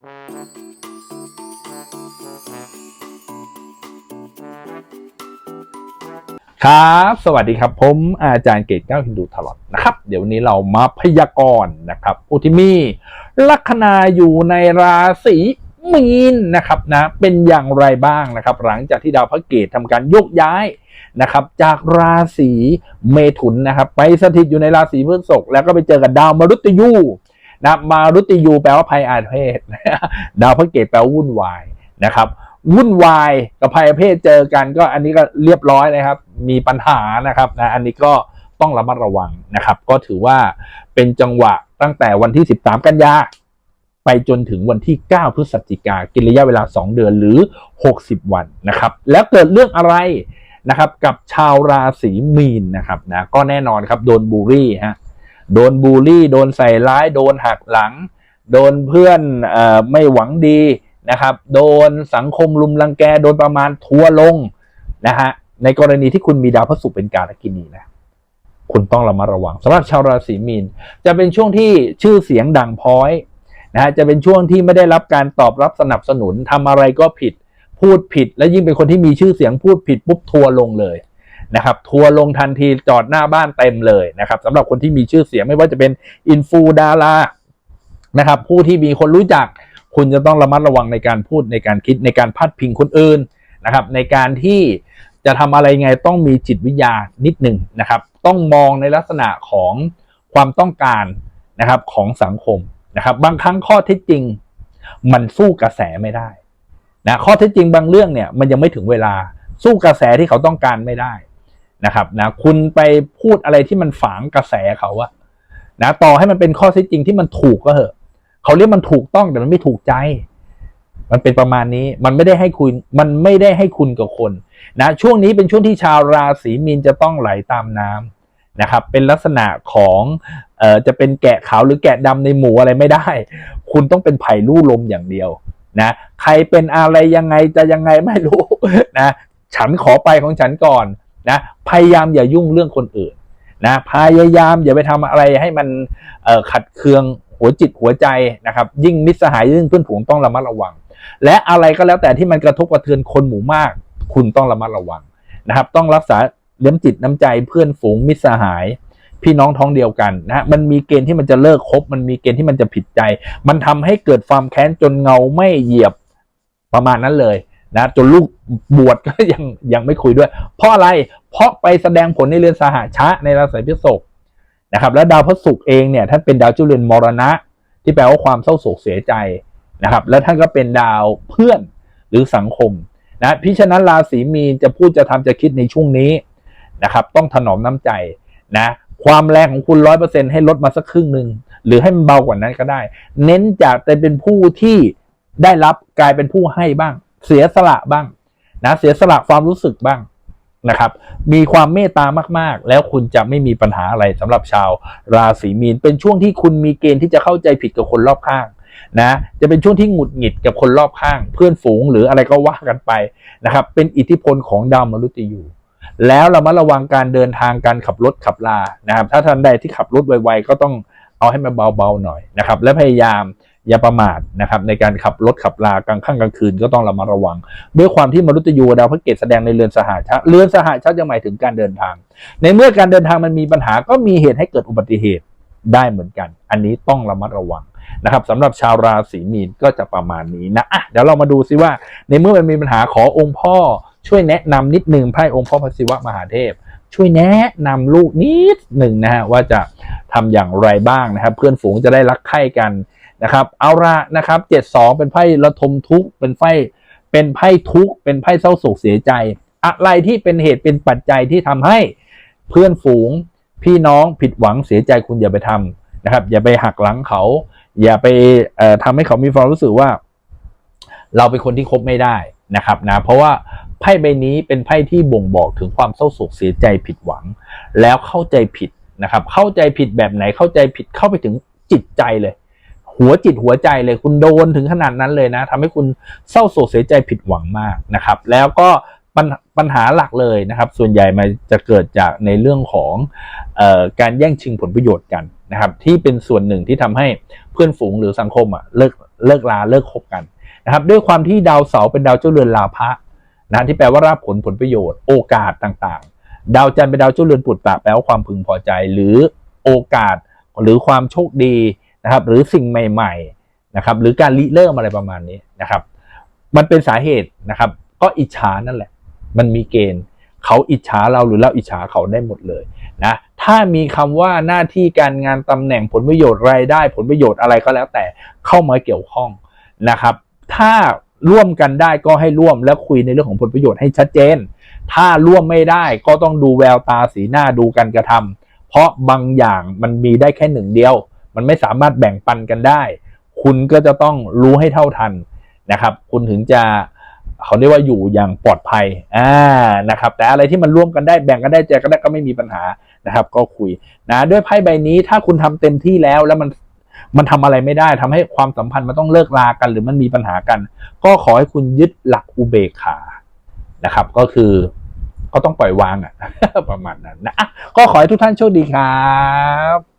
ครับ สวัสดีครับ ผมอาจารย์เกตเก้าฮินดูทลอดนะครับ เดี๋ยววันนี้เรามาพยากรณ์นะครับอุทิมีลัคนาอยู่ในราศีมีนนะครับนะเป็นอย่างไรบ้างนะครับ หลังจากที่ดาวพระเกตทำการยกย้ายนะครับ จากราศีเมถุนนะครับ ไปสถิตอยู่ในราศีพฤษภแล้วก็ไปเจอกับดาวมฤตยู นะมารุติยูแปลว่าภัยอาเพศดาวพระเกตแปลว่าวุ่นวายนะครับ วุ่นวายกับภัยเพศเจอกันก็อันนี้ก็เรียบร้อยนะครับ มีปัญหานะครับนะอันนี้ก็ต้องระมัดระวังนะครับ ก็ถือว่าเป็นจังหวะตั้งแต่วันที่ 13 กันยาไปจนถึงวันที่ 9 พฤศจิกากินระยะเวลา 2 เดือนหรือ 60 วันนะครับ แล้วเกิดเรื่องอะไรนะครับ กับชาวราศีมีนนะครับนะก็แน่นอนครับโดนบูลลี่ฮะ โดนบูลลี่ โดนใส่ร้าย โดนหักหลัง โดนเพื่อนอไม่หวังดีนะครับ โดนสังคมลุมรังแก โดนประมาณทัวลงนะฮะ ในกรณีที่คุณมีดาวพระศุกร์เป็นการกินีนะ คุณต้องระมัดระวังสำหรับชาวราศีมีน จะเป็นช่วงที่ชื่อเสียงดังพ้อยนะฮะ จะเป็นช่วงที่ไม่ได้รับการตอบรับสนับสนุนทำอะไรก็ผิด พูดผิด และยิ่งเป็นคนที่มีชื่อเสียงพูดผิดปุ๊บทัวลงเลย นะครับทัวร์ลงทันทีจอดหน้าบ้านเต็มเลยนะครับสำหรับคนที่มีชื่อเสียงไม่ว่าจะเป็นอินฟูดารานะครับผู้ที่มีคนรู้จัก คุณจะต้องระมัดระวังในการพูดในการคิดในการพัดพิงคนอื่นนะครับ ในการที่จะทำอะไรไงต้องมีจิตวิทยานิดหนึ่งนะครับ ต้องมองในลักษณะของความต้องการนะครับของสังคมนะครับ บางครั้งข้อเท็จจริง มันสู้กระแสไม่ได้นะข้อเท็จจริงบางเรื่องเนี่ยมันยังไม่ถึงเวลาสู้กระแสที่เขาต้องการไม่ได้ นะครับนะคุณไปพูดอะไรที่มันฝังกระแสเขาอะนะต่อให้มันเป็นข้อเท็จจริงที่มันถูกก็เหอะเขาเรียกมันถูกต้องแต่มันไม่ถูกใจ มันเป็นประมาณนี้มันไม่ได้ให้คุณมันไม่ได้ให้คุณกับคนนะช่วงนี้เป็นช่วงที่ชาวราศีมีนจะต้องไหลตามน้ำนะครับเป็นลักษณะของเอ่อจะเป็นแกะขาวหรือแกะดำในหมูอะไรไม่ได้ คุณต้องเป็นไผ่ลู่ลมอย่างเดียวนะใครเป็นอะไรยังไงจะยังไงไม่รู้นะฉันขอไปของฉันก่อน นะพยายามอย่ายุ่งเรื่องคนอื่นนะพยายามอย่าไปทำอะไรให้มันขัดเคืองหัวจิตหัวใจนะครับ ยิ่งมิตรสหายยิ่งเพื่อนฝูงต้องระมัดระวัง และอะไรก็แล้วแต่ที่มันกระทบกระเทือนคนหมู่มาก คุณต้องระมัดระวังนะครับ ต้องรักษาเลี้ยงจิตน้ำใจเพื่อนฝูงมิตรสหาย พี่น้องท้องเดียวกันนะฮะมันมีเกณฑ์ที่มันจะเลิกคบ มันมีเกณฑ์ที่มันจะผิดใจ มันทำให้เกิดความแค้นจนเงาไม่เหยียบประมาณนั้นเลย นะจนลูกบวชก็ยังยังไม่คุยด้วย เพราะอะไรเพราะไปแสดงผลในเรือนสหชะในราศีพฤษภนะครับแล้วดาวพระศุกร์เองเนี่ยท่านเป็นดาวจุลเรือนมรณะ ที่แปลว่าความเศร้าโศกเสียใจนะครับ แล้วท่านก็เป็นดาวเพื่อนหรือสังคมนะพิฉะนั้นราศีมีนจะพูดจะทำจะคิดในช่วงนี้นะครับ ต้องถนอมน้ำใจนะความแรงของคุณร้อยเปอร์เซ็นให้ลดมาสักครึ่งหนึ่งหรือให้มันเบากว่านั้นก็ได้ เน้นจากจะเป็นผู้ที่ได้รับกลายเป็นผู้ให้บ้าง เสียสละบ้างนะเสียสละความรู้สึกบ้างนะครับ มีความเมตตามาก ๆ แล้วคุณจะไม่มีปัญหาอะไรสำหรับชาวราศีมีน เป็นช่วงที่คุณมีเกณฑ์ที่จะเข้าใจผิดกับคนรอบข้างนะ จะเป็นช่วงที่หงุดหงิดกับคนรอบข้าง เพื่อนฝูงหรืออะไรก็ว่ากันไปนะครับ เป็นอิทธิพลของดาวมฤตยูแล้วเรามาระวังการเดินทางการขับรถขับลานะครับ ถ้าท่านใดที่ขับรถไวๆก็ต้องเอาให้มันเบาๆหน่อยนะครับ และพยายาม อย่าประมาทนะครับในการขับรถขับลากลางค่ำกลางคืนก็ต้องระมัดระวัง ด้วยความที่มนุษย์ยูดาวพระเกตแสดงในเรือนสหชาเรือนสหชาติยังหมายถึงการเดินทาง ในเมื่อการเดินทางมันมีปัญหาก็มีเหตุให้เกิดอุบัติเหตุได้เหมือนกัน อันนี้ต้องระมัดระวังนะครับสำหรับชาวราศีมีนก็จะประมาณนี้นะอะเดี๋ยวเรามาดูซิว่า ในเมื่อมันมีปัญหาขอองค์พ่อช่วยแนะนำนิดหนึ่งไพ่องค์พ่อพระศิวะมหาเทพ ช่วยแนะนำลูกนิดหนึ่งนะฮะว่าจะทำอย่างไรบ้างนะครับ เพื่อนฝูงจะได้รักใคร่กัน นะครับ เอาละนะครับเจ็ดสองเป็นไพ่ระทมทุกข์เป็นไพ่เป็นไพ่ทุกข์เป็นไพ่เศร้าโศกเสียใจ อะไรที่เป็นเหตุเป็นปัจจัยที่ทำให้เพื่อนฝูงพี่น้องผิดหวังเสียใจคุณอย่าไปทำนะครับ อย่าไปหักหลังเขา อย่าไปเอ่อทำให้เขามีความรู้สึกว่า เราเป็นคนที่คบไม่ได้นะครับนะเพราะว่าไพ่ใบนี้เป็นไพ่ที่บ่งบอกถึงความเศร้าโศกเสียใจผิดหวัง แล้วเข้าใจผิดนะครับ เข้าใจผิดแบบไหนเข้าใจผิดเข้าไปถึงจิตใจเลย หัวจิตหัวใจเลยคุณโดนถึงขนาดนั้นเลยนะทำให้คุณเศร้าโศกเสียใจผิดหวังมากนะครับ แล้วก็ปัญปัญหาหลักเลยนะครับ ส่วนใหญ่มันจะเกิดจากในเรื่องของออการแย่งชิงผลประโยชน์กันนะครับ ที่เป็นส่วนหนึ่งที่ทำให้เพื่อนฝูงหรือสังคมอะเลิกเลิกลาเลิกคบกันนะครับ ด้วยความที่ดาวเสาร์เป็นดาวเจ้าเรือนลาภะนะที่แปลว่ารับผลผลประโยชน์ โอกาสต่างๆ ดาวจันทร์เป็นดาวเจ้าเรือนปุตตะแปลว่าความพึงพอใจ หรือโอกาสหรือความโชคดี นะครับ หรือสิ่งใหม่ๆนะครับ หรือการริเริ่มอะไรประมาณนี้นะครับ มันเป็นสาเหตุนะครับ ก็อิจฉานั่นแหละ มันมีเกณฑ์เขาอิจฉาเราหรือเราอิจฉาเขาได้หมดเลยนะถ้ามีคำว่าหน้าที่การงานตำแหน่งผลประโยชน์รายได้ ผลประโยชน์อะไรก็แล้วแต่เข้ามาเกี่ยวข้องนะครับ ถ้าร่วมกันได้ก็ให้ร่วมแล้วคุยในเรื่องของผลประโยชน์ให้ชัดเจน ถ้าร่วมไม่ได้ก็ต้องดูแววตาสีหน้าดูการกระทำเพราะบางอย่างมันมีได้แค่หนึ่งเดียว มันไม่สามารถแบ่งปันกันได้ คุณก็จะต้องรู้ให้เท่าทันนะครับ คุณถึงจะเขาเรียกว่าอยู่อย่างปลอดภัยอ่านะครับ แต่อะไรที่มันร่วมกันได้แบ่งกันได้แจกกันได้ก็ไม่มีปัญหานะครับ ก็คุยนะด้วยไพ่ใบนี้ถ้าคุณทำเต็มที่แล้วแล้วมันมันทำอะไรไม่ได้ทำให้ความสัมพันธ์มันต้องเลิกลากัน หรือมันมีปัญหากัน ก็ขอให้คุณยึดหลักอุเบกขานะครับ ก็คือก็ต้องปล่อย วางอะประมาณนั้นนะก็ขอให้ทุกท่านโชคดีครับ